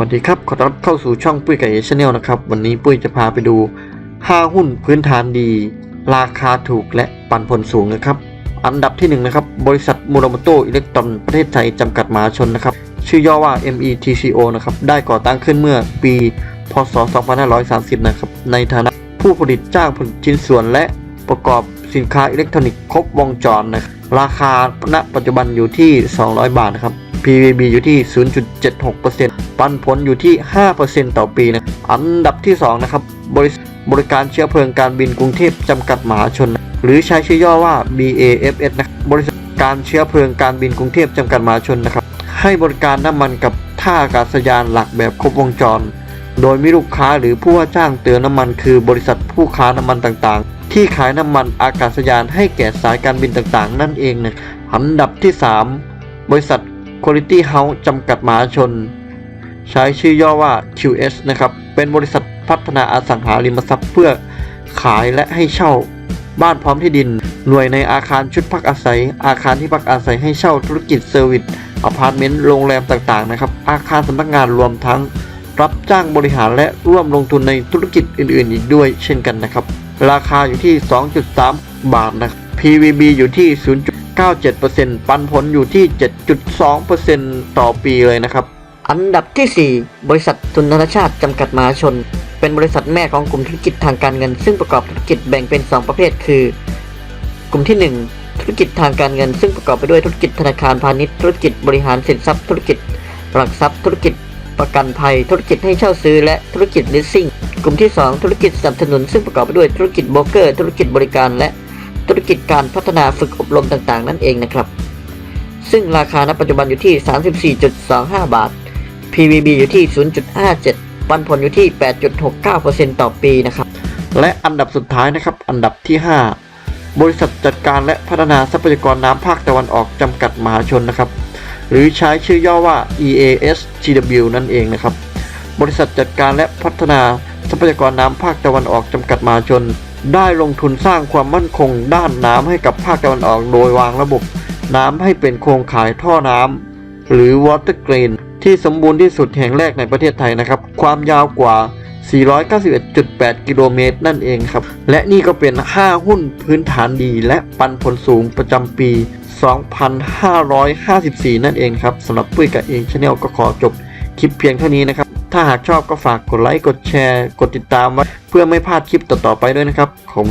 สวัสดีครับ ขอต้อนรับเข้าสู่ช่องปุ้ยไกับเอชแนลนะครับ วันนี้ปุ้ยจะพาไปดู 5 หุ้นพื้นฐานดี ราคาถูกและปันผลสูงนะครับ อันดับที่1นะครับ บริษัทมูราโมโตอิเล็กตรอนประเทศไทยจำกัดมหาชนนะครับ ชื่อย่อว่า METCO นะครับ ได้ก่อตั้งขึ้นเมื่อปี พศ 2530 นะครับ ในฐานะผู้ผลิตจ้างผลิตชิ้นส่วนและประกอบสินค้าอิเล็กทรอนิกส์ครบวงจรนะครับ ราคาณปัจจุบันอยู่ที่ 200 บาทนะครับ PVB อยู่ที่ 0.76%ปันผลอยู่ที่ 5%ต่อปีนะอันดับที่ 2 นะครับ บริษัทบริการเชื้อเพลิงการบินกรุงเทพจำกัดมหาชน หรือใช้ชื่อย่อว่า BAFS นะบริษัทการเชื้อเพลิงการบินกรุงเทพจำกัดมหาชนนะครับ ให้บริการน้ำมันกับท่าอากาศยานหลักแบบครบวงจร โดยมีลูกค้าหรือผู้ว่าจ้างเตือนน้ำมันคือบริษัทผู้ค้าน้ำมันต่างๆ ที่ขายน้ำมันอากาศยานให้แก่สายการบินต่างๆ นั่นเองนะอันดับที่ 3 บริษัท Quality House จำกัดมหาชน ใช้ชื่อย่อว่า QS นะครับ เป็นบริษัทพัฒนาอสังหาริมทรัพย์เพื่อขายและให้เช่า บ้านพร้อมที่ดิน หน่วยในอาคารชุดพักอาศัย อาคารที่พักอาศัยให้เช่าธุรกิจเซอร์วิสอพาร์ตเมนต์โรงแรมต่างๆนะครับ อาคารสำนักงานรวมทั้ง รับจ้างบริหารและร่วมลงทุนในธุรกิจอื่นๆ อีกด้วยเช่นกันนะครับ ราคาอยู่ที่ 2.3 บาทนะ PVB อยู่ที่ 0. 0.97%ปันผลอยู่ที่ 7.2%ต่อปีเลยนะครับ อันดับที่ 4 บริษัททุนธนชาติจำกัดมหาชน เป็นบริษัทแม่ของกลุ่มธุรกิจทางการเงิน ซึ่งประกอบธุรกิจแบ่งเป็น 2 ประเภท คือ กลุ่มที่ 1 ธุรกิจทางการเงิน ซึ่งประกอบไปด้วยธุรกิจธนาคารพาณิชย์ ธุรกิจบริหารสินทรัพย์ ธุรกิจหลักทรัพย์ ธุรกิจประกันภัย ธุรกิจให้เช่าซื้อ และธุรกิจ leasing กลุ่มที่ 2 ธุรกิจสนับสนุน ซึ่งประกอบไปด้วยธุรกิจโบรกเกอร์ ธุรกิจบริการและ ธุรกิจการพัฒนาฝึกอบรมต่างๆ นั่นเองนะครับ ซึ่งราคาณปัจจุบันอยู่ที่ 34.25 บาท PVB อยู่ที่ 0.57 ปันผลอยู่ที่ 8.69%ต่อปีนะครับ และอันดับสุดท้ายนะครับ อันดับที่ 5 บริษัทจัดการและพัฒนาทรัพยากรน้ำภาคตะวันออกจำกัดมหาชนนะครับ หรือใช้ชื่อย่อว่า EASGW นั่นเองนะครับ บริษัทจัดการและพัฒนาทรัพยากรน้ำภาคตะวันออกจำกัดมหาชน ได้ลงทุนสร้างความมั่นคงด้านน้ำให้กับภาคตะวันออกโดยวางระบบน้ำให้เป็นโครงข่ายท่อน้ำหรือ water drain ที่สมบูรณ์ที่สุดแห่งแรกในประเทศไทยนะครับ ความยาวกว่า 491.8 กิโลเมตรนั่นเองครับ และนี่ก็เป็น 5 หุ้นพื้นฐานดี และปันผลสูงประจำปี 2554 นั่นเองครับสำหรับปุ้ยกับเองชาแนลก็ขอจบคลิปเพียงเท่านี้นะครับ ถ้าหากชอบก็ฝากกดไลค์ กดแชร์ กดติดตามไว้เพื่อไม่พลาดคลิปต่อๆไปด้วยนะครับผม